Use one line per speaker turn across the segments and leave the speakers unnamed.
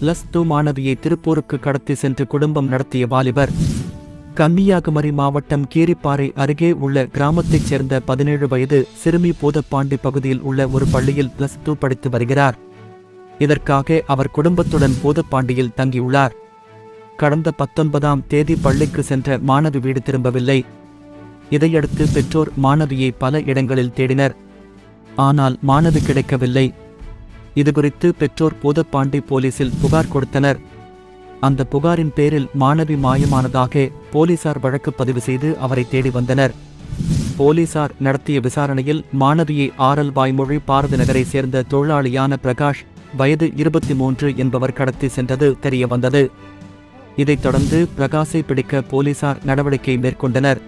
Plus two மாணவியை திருப்பூருக்கு கடத்தி சென்று குடும்பம் நடத்திய வாலிபர். கன்னியாகுமரி மாவட்டம் கீரிப்பாறை அருகே உள்ள கிராமத்தைச் சேர்ந்த பதினேழு வயது சிறுமி பூதப்பாண்டி பகுதியில் உள்ள ஒரு பள்ளியில் பிளஸ் டூ படித்து வருகிறார். இதற்காக அவர் குடும்பத்துடன் பூதப்பாண்டியில் தங்கியுள்ளார். கடந்த பத்தொன்பதாம் தேதி பள்ளிக்கு சென்ற மாணவி வீடு திரும்பவில்லை. இதையடுத்து பெற்றோர் மாணவியை பல இடங்களில் தேடினர். ஆனால் மாணவி கிடைக்கவில்லை. இதுகுறித்து பெற்றோர் பூதப்பாண்டி போலீசில் புகார் கொடுத்தனர். அந்த புகாரின் பேரில் மாணவி மாயமானதாக போலீசார் வழக்கு பதிவு செய்து அவரை தேடி வந்தனர். போலீசார் நடத்திய விசாரணையில் மாணவியை ஆரல் வாய்மொழி பாரதி நகரை சேர்ந்த தொழிலாளியான பிரகாஷ் வயது இருபத்தி மூன்று என்பவர் கடத்தி சென்றது தெரியவந்தது. இதைத் தொடர்ந்து பிரகாஷை பிடிக்க போலீசார் நடவடிக்கை மேற்கொண்டனர்.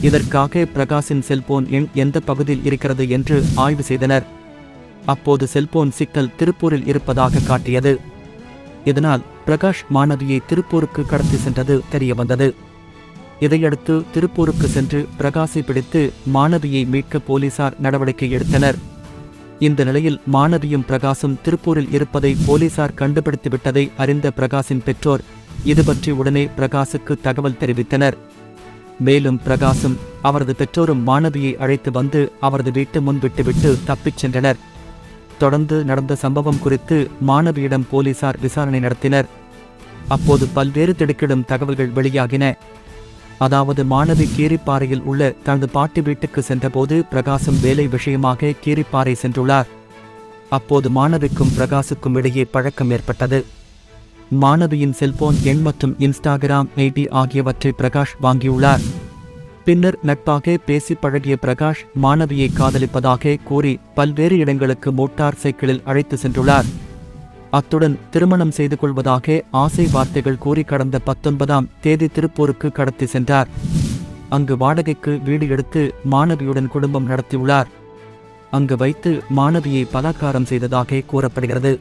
இதற்காக பிரகாஷின் செல்போன் எண் எந்த பகுதியில் இருக்கிறது என்று ஆய்வு செய்தனர். அப்போது செல்போன் சிக்கல் திருப்பூரில் இருப்பதாக காட்டியது. இதனால் பிரகாஷ் மாணவியை திருப்பூருக்கு கடத்தி சென்றது தெரியவந்தது. இதையடுத்து திருப்பூருக்கு சென்று பிரகாஷை பிடித்து மாணவியை மீட்க போலீசார் நடவடிக்கை எடுத்தனர். இந்த நிலையில் மாணவியும் பிரகாசும் திருப்பூரில் இருப்பதை போலீசார் கண்டுபிடித்துவிட்டதை அறிந்த பிரகாஷின் பெற்றோர் இது பற்றி உடனே பிரகாசுக்கு தகவல் தெரிவித்தனர். மேலும் பிரகாசும் அவரது பெற்றோரும் மாணவியை அழைத்து வந்து அவரது வீட்டு முன் விட்டுவிட்டு தப்பிச் சென்றனர். தொடர்ந்து நடந்த சம்பவம் குறித்து மாணவியிடம் போலீசார் விசாரணை நடத்தினர். அப்போது பல்வேறு திடுக்கிடும் தகவல்கள் வெளியாகின. அதாவது மாணவி கீரிப்பாறையில் உள்ள தனது பாட்டி வீட்டுக்கு சென்றபோது பிரகாசம் வேலை விஷயமாக கீரிப்பாறை சென்றுள்ளார். அப்போது மாணவிக்கும் பிரகாசுக்கும் இடையே பழக்கம் ஏற்பட்டது. மாணவியின் செல்போன் எண் மற்றும் இன்ஸ்டாகிராம் ஐடி ஆகியவற்றை பிரகாஷ் வாங்கியுள்ளார். பின்னர் நட்பாக பேசி பழகிய பிரகாஷ் மாணவியை காதலிப்பதாக கூறி பல்வேறு இடங்களுக்கு மோட்டார் சைக்கிளில் அழைத்து சென்றுள்ளார். அத்துடன் திருமணம் செய்து கொள்வதாக ஆசை வார்த்தைகள் கூறி கடந்த பத்தொன்பதாம் தேதி திருப்பூருக்கு கடத்தி சென்றார். அங்கு வாடகைக்கு வீடு எடுத்து மாணவியுடன் குடும்பம் நடத்தியுள்ளார். அங்கு வைத்து மாணவியை பலாக்காரம் செய்ததாக கூறப்படுகிறது.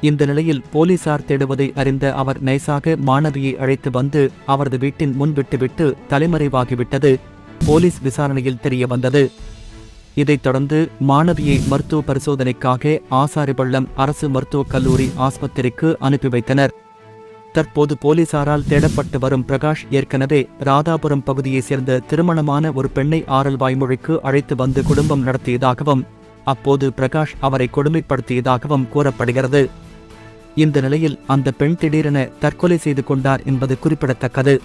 இந்த நிலையில் போலீசார் தேடுவதை அறிந்த அவர் நைசாக மாணவியை அழைத்து வந்து அவரது வீட்டின் முன் விட்டுவிட்டு தலைமறைவாகிவிட்டது. போலீஸ் விசாரணையில் தெரிய வந்தது. இதைத் தொடர்ந்து மாணவியை மருத்துவ பரிசோதனைக்காக ஆசாரிபள்ளம் அரசு மருத்துவக் கல்லூரி ஆஸ்பத்திரிக்கு அனுப்பி வைத்தனர். தற்போது போலீசாரால் தேடப்பட்டு வரும் பிரகாஷ் ஏற்கனவே ராதாபுரம் பகுதியைச் சேர்ந்த திருமணமான ஒரு பெண்ணை ஆரல் வாய்மொழிக்கு அழைத்து வந்து குடும்பம் நடத்தியதாகவும் அப்போது பிரகாஷ் அவரை கொடுமைப்படுத்தியதாகவும் கூறப்படுகிறது. இந்த நிலையில் அந்த பெண் திடீரென தற்கொலை செய்து கொண்டார் என்பது குறிப்பிடத்தக்கது.